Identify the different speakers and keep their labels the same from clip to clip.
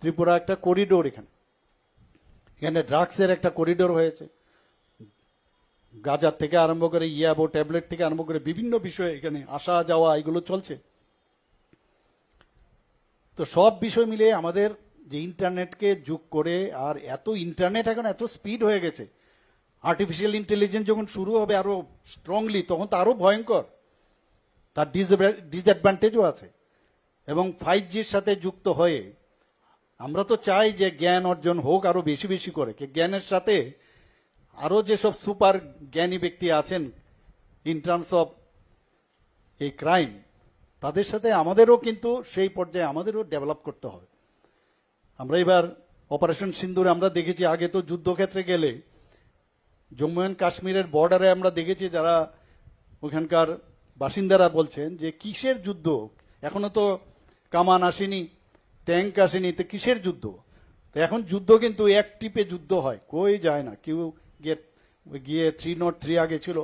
Speaker 1: ত্রিপুরা একটা করিডোর এখানে। এখানে ড্রাগসের একটা করিডোর হয়েছে। গাজার থেকে আরম্ভ করে ইয়াবো ট্যাবলেট থেকে আরম্ভ করে বিভিন্ন বিষয়ে এখানে আসা যাওয়া এগুলো চলছে। তো সব বিষয় মিলে আমাদের যে ইন্টারনেটকে যোগ করে আর এত ইন্টারনেট এখন এত স্পিড হয়ে গেছে আর্টিফিশিয়াল ইন্টেলিজেন্স যখন শুরু হবে আরও স্ট্রংলি তখন তো আরও ভয়ঙ্কর। তার ডিসঅ্যাডভান্টেজও আছে। এবং ফাইভ জির সাথে যুক্ত হয়ে আমরা তো চাই যে জ্ঞান অর্জন হোক আরও বেশি বেশি করে জ্ঞানের সাথে আরও যেসব সুপার জ্ঞানী ব্যক্তি আছেন ইন টার্মস অফ এই ক্রাইম তাদের সাথে আমাদেরও কিন্তু সেই পর্যায়ে আমাদেরও ডেভেলপ করতে হবে। আমরা এবার অপারেশন সিন্দুরে আমরা দেখেছি, আগে তো যুদ্ধক্ষেত্রে গেলে জম্মু অ্যান্ড কাশ্মীরের বর্ডারে আমরা দেখেছি যারা ওখানকার বাসিন্দারা বলছেন যে কিসের যুদ্ধ, এখনও তো কামান আসেনি। ট্যাঙ্ক আসেনি, তো কিসের যুদ্ধ? তো এখন যুদ্ধ কিন্তু এক টিপে যুদ্ধ হয়, কই যায় না। কেউ গিয়ে গিয়ে থ্রি নট থ্রি আগে ছিল,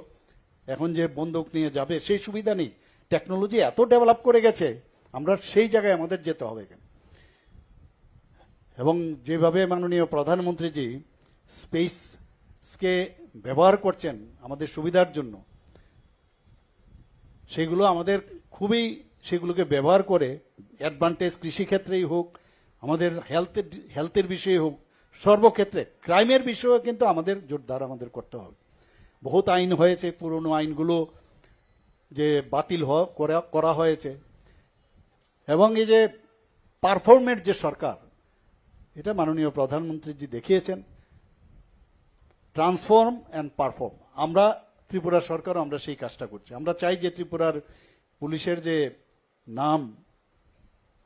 Speaker 1: এখন যে বন্দুক নিয়ে যাবে, সেই সুবিধা নেই। টেকনোলজি এত ডেভেলপ করে গেছে, আমরা সেই জায়গায় আমাদের যেতে হবে কেন? এবং যেভাবে মাননীয় প্রধানমন্ত্রীজি স্পেসকে ব্যবহার করছেন আমাদের সুবিধার জন্য, সেগুলো আমাদের খুবই সেগুলোকে ব্যবহার করে অ্যাডভান্টেজ কৃষিক্ষেত্রেই হোক, আমাদের হেলথের হেলথের বিষয়ে হোক, সর্বক্ষেত্রে ক্রাইমের বিষয়েও কিন্তু আমাদের জোরদার আমাদের করতে হবে। বহুত আইন হয়েছে, পুরনো আইনগুলো যে বাতিল করা- হয়েছে। এবং এই যে পারফর্মের যে সরকার, এটা মাননীয় প্রধানমন্ত্রীজি দেখিয়েছেন ট্রান্সফর্ম অ্যান্ড পারফর্ম আমরা ত্রিপুরা সরকার আমরা সেই কাজটা করছি। আমরা চাই যে ত্রিপুরার পুলিশের যে নাম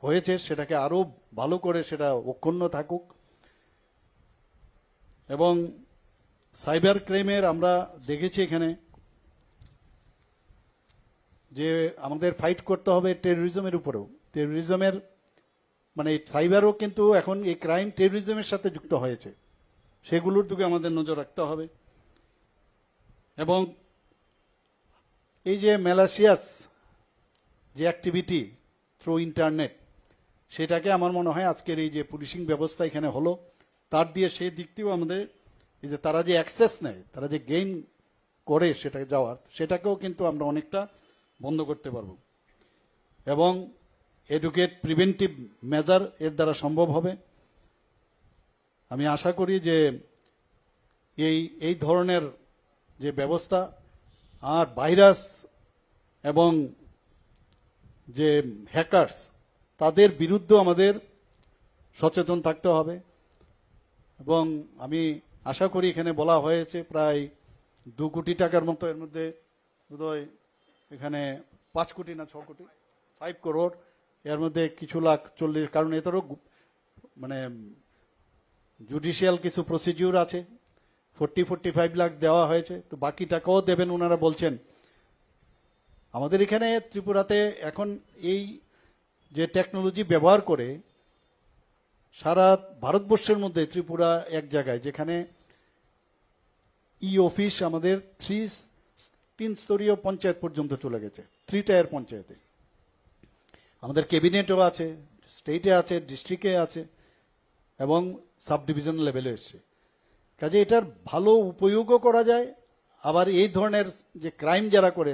Speaker 1: হয়েছে, সেটাকে আরও ভালো করে সেটা অক্ষুণ্ণ থাকুক। এবং সাইবার ক্রাইমের আমরা দেখেছি এখানে যে আমাদের ফাইট করতে হবে টেরোরিজমের উপরেও। টেরোরিজমের মানে সাইবারও কিন্তু এখন এই ক্রাইম টেরোরিজমের সাথে যুক্ত হয়েছে। সেগুলোর দিকে আমাদের নজর রাখতে হবে। এবং এই যে মেলাসিয়াস যে অ্যাক্টিভিটি থ্রু ইন্টারনেট সেটাকে আমার মনে হয় আজকের এই যে পুলিশিং ব্যবস্থা এখানে হলো, তার দিয়ে সেই দিক থেকেও আমাদের এই যে তারা যে অ্যাক্সেস নেয়, তারা যে গেইন করে সেটাকে যাওয়ার, সেটাকেও কিন্তু আমরা অনেকটা বন্ধ করতে পারব। এবং এডুকেট প্রিভেন্টিভ মেজার এর দ্বারা সম্ভব হবে। আমি আশা করি যে এই এই ধরনের যে ব্যবস্থা আর ভাইরাস এবং যে হ্যাকার্স তাদের বিরুদ্ধে আমাদের সচেতন থাকতে হবে। এবং আমি আশা করি এখানে বলা হয়েছে প্রায় দু কোটি টাকার মতো এর মধ্যে বোধহয় এখানে পাঁচ কোটি না ছ কোটি ফাইভ করোড় এর মধ্যে কিছু লাখ চল্লিশ, কারণ এদেরও গু- মানে জুডিশিয়াল কিছু প্রসিডিউর আছে। ফোর্টি ফোর্টি ফাইভ লাখ দেওয়া হয়েছে। তো বাকি টাকাও দেবেন, ওনারা বলছেন আমাদের এখানে ত্রিপুরাতে এখন এই যে টেকনোলজি ব্যবহার করে সারা ভারতবর্ষের মধ্যে ত্রিপুরা এক জায়গায়, যেখানে ই অফিস আমাদের থ্রি তিন স্তরীয় পঞ্চায়েত পর্যন্ত চলে গেছে থ্রি টায়ার পঞ্চায়েতে। আমাদের ক্যাবিনেটও আছে স্টেটে আছে ডিস্ট্রিক্টে আছে, এবং সাব ডিভিশন লেভেলে এসছে। কাজে এটার ভালো উপয়োগও করা যায়, আবার এই ধরনের যে ক্রাইম যারা করে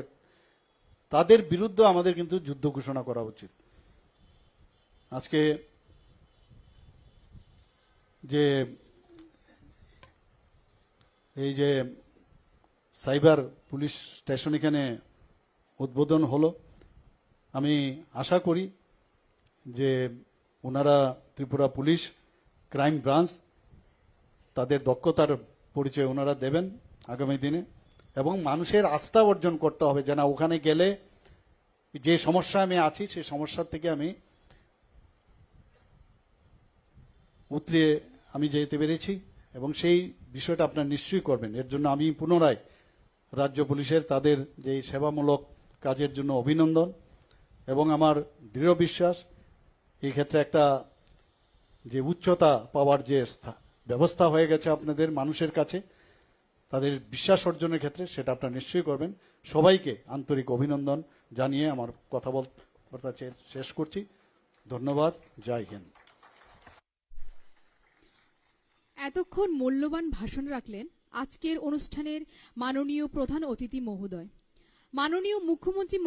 Speaker 1: তাদের বিরুদ্ধে আমাদের কিন্তু যুদ্ধ ঘোষণা করা উচিত। আজকে যে এই যে সাইবার পুলিশ স্টেশন এখানে উদ্বোধন হলো, আমি আশা করি যে ওনারা ত্রিপুরা পুলিশ, ক্রাইম ব্রাঞ্চ, তাদের দক্ষতার পরিচয় ওনারা দেবেন আগামী দিনে। এবং মানুষের আস্থা অর্জন করতে হবে যে না, ওখানে গেলে যে সমস্যা আমি আছি সেই সমস্যার থেকে আমি উতরে আমি যেতে পেরেছি এবং সেই বিষয়টা আপনার নিশ্চয়ই করবেন। এর জন্য আমি পুনরায় রাজ্য পুলিশের তাদের যে সেবামূলক কাজের জন্য অভিনন্দন এবং আমার দৃঢ় বিশ্বাস, এই ক্ষেত্রে একটা যে উচ্চতা পাওয়ার যে স্থা- ব্যবস্থা হয়ে গেছে আপনাদের মানুষের কাছে তাদের বিশ্বাস অর্জনের ক্ষেত্রে সেটা আপনারা নিশ্চয়ই করবেন। সবাইকে আন্তরিক অভিনন্দন জানিয়ে আমার কথা বলতা শেষ করছি। ধন্যবাদ। জয় হিন্দ।
Speaker 2: এতক্ষণ মূল্যবান ভাষণ রাখলেন আজকের অনুষ্ঠানের মাননীয় প্রধান অতিথি মহোদয়। মাননীয় মুখ্যমন্ত্রী